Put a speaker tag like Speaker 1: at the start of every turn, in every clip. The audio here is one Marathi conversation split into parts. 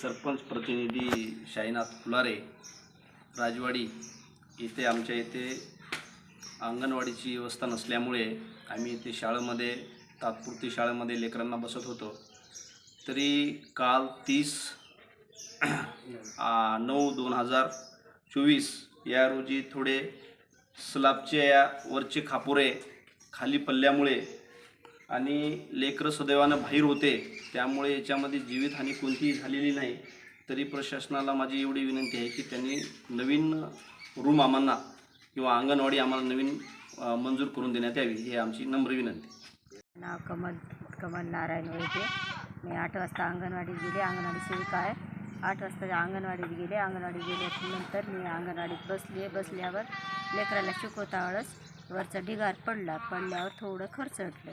Speaker 1: सरपंच प्रतिनिधी शाईनाथ फुलारे राजवाडी इथे आमच्या इथे अंगणवाडीची व्यवस्था नसल्यामुळे आम्ही इथे शाळेमध्ये तात्पुरती शाळेमध्ये लेकरांना बसत होतो. तरी काल तीस नऊ दोन हजार चोवीस या रोजी थोडे स्लाबचे या वरचे खापुरे खाली पडल्यामुळे आणि लेकरं सुदैवानं बाहेर होते त्यामुळे याच्यामध्ये जीवितहानी कोणतीही झालेली नाही. तरी प्रशासनाला माझी एवढी विनंती आहे की त्यांनी नवीन रूम आम्हाला किंवा अंगणवाडी आम्हाला नवीन मंजूर करून देण्यात यावी ही आमची नम्र विनंती.
Speaker 2: नाव कमल कमल नारायण वैद्य मी आठ वाजता अंगणवाडीत गेले अंगणवाडी सेविका आहे. आठ वाजता अंगणवाडीत गेले अंगणवाडीत गेल्यानंतर मी अंगणवाडीत बसले बसल्यावर लेकराला शिकवता वेळेस वरचा ढिगार पडला पडल्यावर थोडं खर्चटलं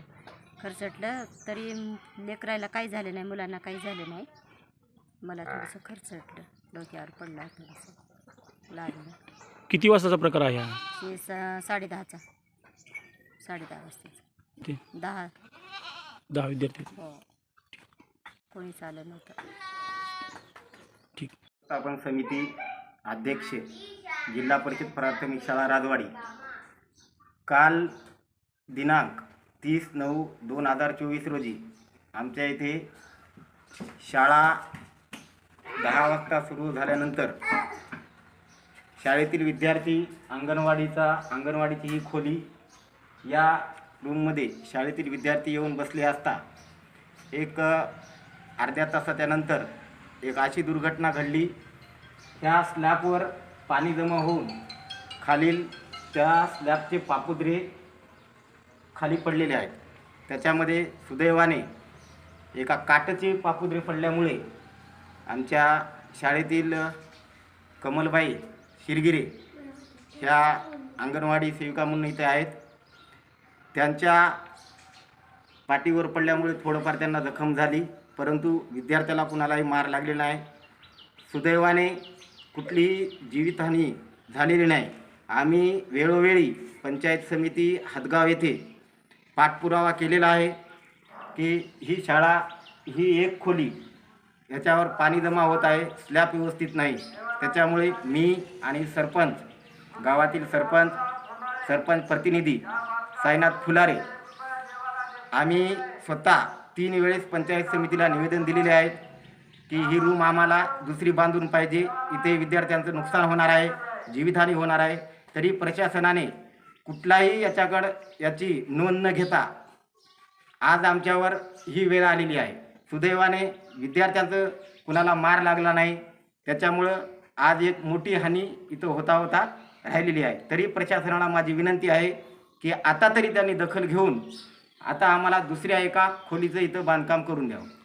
Speaker 2: खर्चटलं तरी लेकराला काही झालं नाही मुलांना काही झालं नाही. मला थोडंसं खर्चटलं डोक्यावर पडला थोडंसं. लागलं.
Speaker 3: किती वाजताचा प्रकार आहे हा?
Speaker 2: हे सा साडेदहाचा. साडेदहा वाजता
Speaker 3: ते?
Speaker 2: दहा.
Speaker 3: दहा विद्यार्थी.
Speaker 2: हो. कोणीच आलं नव्हतं.
Speaker 3: ठीक.
Speaker 4: व्यवस्थापन समिती अध्यक्ष जिल्हा परिषद प्राथमिक शाळा राजवाडी. काल दिनांक तीस नऊ दोन हजार चोवीस रोजी आमच्या इथे शाळा दहा वाजता सुरू झाल्यानंतर शाळेतील विद्यार्थी अंगणवाडीचा अंगणवाडीची ही खोली या रूममध्ये शाळेतील विद्यार्थी येऊन बसले असता एक अर्ध्या तासाच्यानंतर एक अशी दुर्घटना घडली. त्या स्लॅबवर पाणी जमा होऊन खालील त्या स्लॅबचे पापुद्रे खाली पडलेले आहेत. त्याच्यामध्ये सुदैवाने एका काटचे पापुद्रे पडल्यामुळे आमच्या शाळेतील कमलबाई शिरगिरे ह्या अंगणवाडी सेविका म्हणून इथे आहेत. त्यांच्या पाठीवर पडल्यामुळे थोडंफार त्यांना जखम झाली परंतु विद्यार्थ्याला कुणालाही मार लागलेला नाही. सुदैवाने कुठलीही जीवितहानी झालेली नाही. आम्ही वेळोवेळी पंचायत समिती हदगाव येथे पाठपुरावा केलेला आहे की ही शाळा ही एक खोली याच्यावर पाणी जमा होत आहे स्लॅब व्यवस्थित नाही. त्याच्यामुळे मी आणि सरपंच गावातील सरपंच सरपंच प्रतिनिधी साईनाथ फुलारे आम्ही स्वतः तीन वेळेस पंचायत समितीला निवेदन दिलेले आहे की ही रूम आम्हाला दुसरी बांधून पाहिजे. इथे विद्यार्थ्यांचं नुकसान होणार आहे जीवितहानी होणार आहे. तरी प्रशासनाने कुठलाही याच्याकडं याची नोंद न घेता आज आमच्यावर ही वेळ आलेली आहे. सुदैवाने विद्यार्थ्यांचं कुणाला मार लागला नाही. त्याच्यामुळं आज एक मोठी हानी इथं होता होता राहिलेली आहे. तरी प्रशासनाला माझी विनंती आहे की आता तरी त्यांनी दखल घेऊन आता आम्हाला दुसऱ्या एका खोलीचं इथं बांधकाम करून द्यावं.